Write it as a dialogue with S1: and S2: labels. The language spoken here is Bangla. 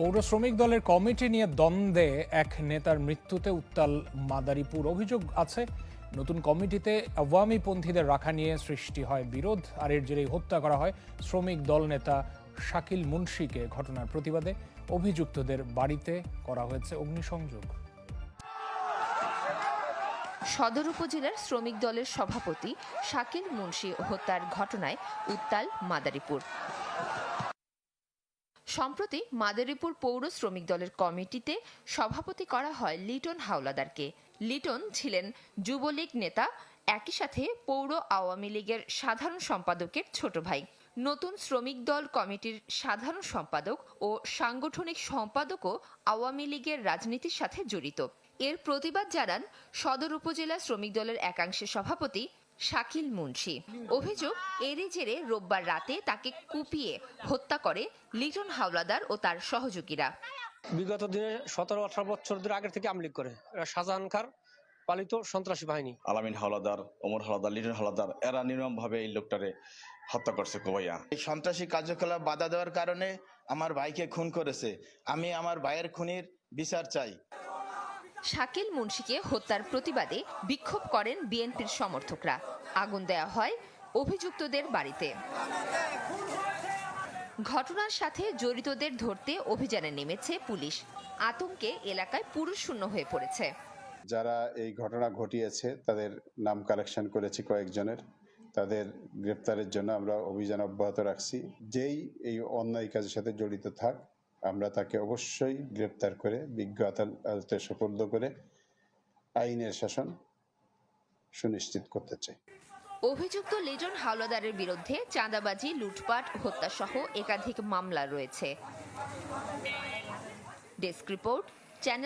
S1: পৌর শ্রমিক দলের কমিটি নিয়ে দ্বন্দ্বে এক নেতার মৃত্যুতে উত্তাল মাদারীপুর। অভিযোগ আছে, নতুন কমিটিতে আওয়ামী পন্থীদের রাখা নিয়ে সৃষ্টি হয় বিরোধ, আর এর জেরেই হত্যা করা হয় শ্রমিক দল নেতা শাকিল মুন্সিকে। ঘটনার প্রতিবাদে অভিযুক্তদের বাড়িতে করা হয়েছে অগ্নিসংযোগ।
S2: সদর উপজেলার শ্রমিক দলের সভাপতি শাকিল মুন্সি হত্যার ঘটনায় উত্তাল মাদারীপুর। সম্প্রতি মাদারীপুর পৌর শ্রমিক দলের কমিটিতে সভাপতি করা হয় লিটন হাওলাদারকে। লিটন ছিলেন যুবলীগ নেতা, একই সাথে পৌর আওয়ামী লীগের সাধারণ সম্পাদকের ছোট ভাই। নতুন শ্রমিক দল কমিটির সাধারণ সম্পাদক ও সাংগঠনিক সম্পাদকও আওয়ামী লীগের রাজনীতির সাথে জড়িত। এর প্রতিবাদ জানান সদর উপজেলা শ্রমিক দলের একাংশের সভাপতি শাকিল মুন্সি। অভিযোগ এরই জেরে রোববার রাতে তাকে কুপিয়ে হত্যা করে লিটন হাওলাদার ও তার সহযোগীরা।
S3: বিগত দিনে সতেরো আঠারো বছর ধরে আগের থেকে আমলিক করে। এরা শাহজাহান খার পালিত সন্ত্রাসী বাহিনী।
S4: আলামিন হাওলাদার ওমর হাওলাদার লিটন হাওলাদার এরা নির্মমভাবে এই লোকটারে হত্যা করছে কোবাইয়া।
S5: এই সন্ত্রাসী কার্যকলাপ বাধা দেওয়ার কারণে আমার ভাইকে খুন করেছে। আমি আমার ভাইয়ের খুনির বিচার চাই।
S2: শাকিল মুন্সিকে হত্যার প্রতিবাদে বিক্ষোভ করেন বিএনপির সমর্থকরা। আগুন দেয়া হয় অভিযুক্তদের বাড়িতে। ঘটনার সাথে জড়িতদের ধরতে অভিযানে নেমেছে পুলিশ। আতঙ্কে এলাকায় পুরুষ শূন্য হয়ে পড়েছে।
S6: যারা এই ঘটনা ঘটিয়েছে, তাদের নাম কালেকশন করেছি কয়েকজনের। তাদের গ্রেপ্তারের জন্য আমরা অভিযান অব্যাহত রাখছি। যেই এই অন্যায় কাজের সাথে জড়িত থাক আমরা তাকে অবশ্যই গ্রেপ্তার করে, বিজ্ঞ আদালতে সুপর্দ করে আইনের শাসন সুনিশ্চিত করতে চাই।
S2: অভিযুক্ত লেজন হাওলাদারের বিরুদ্ধে চাঁদাবাজি, লুটপাট হত্যা সহ একাধিক মামলা রয়েছে। Desk report, channel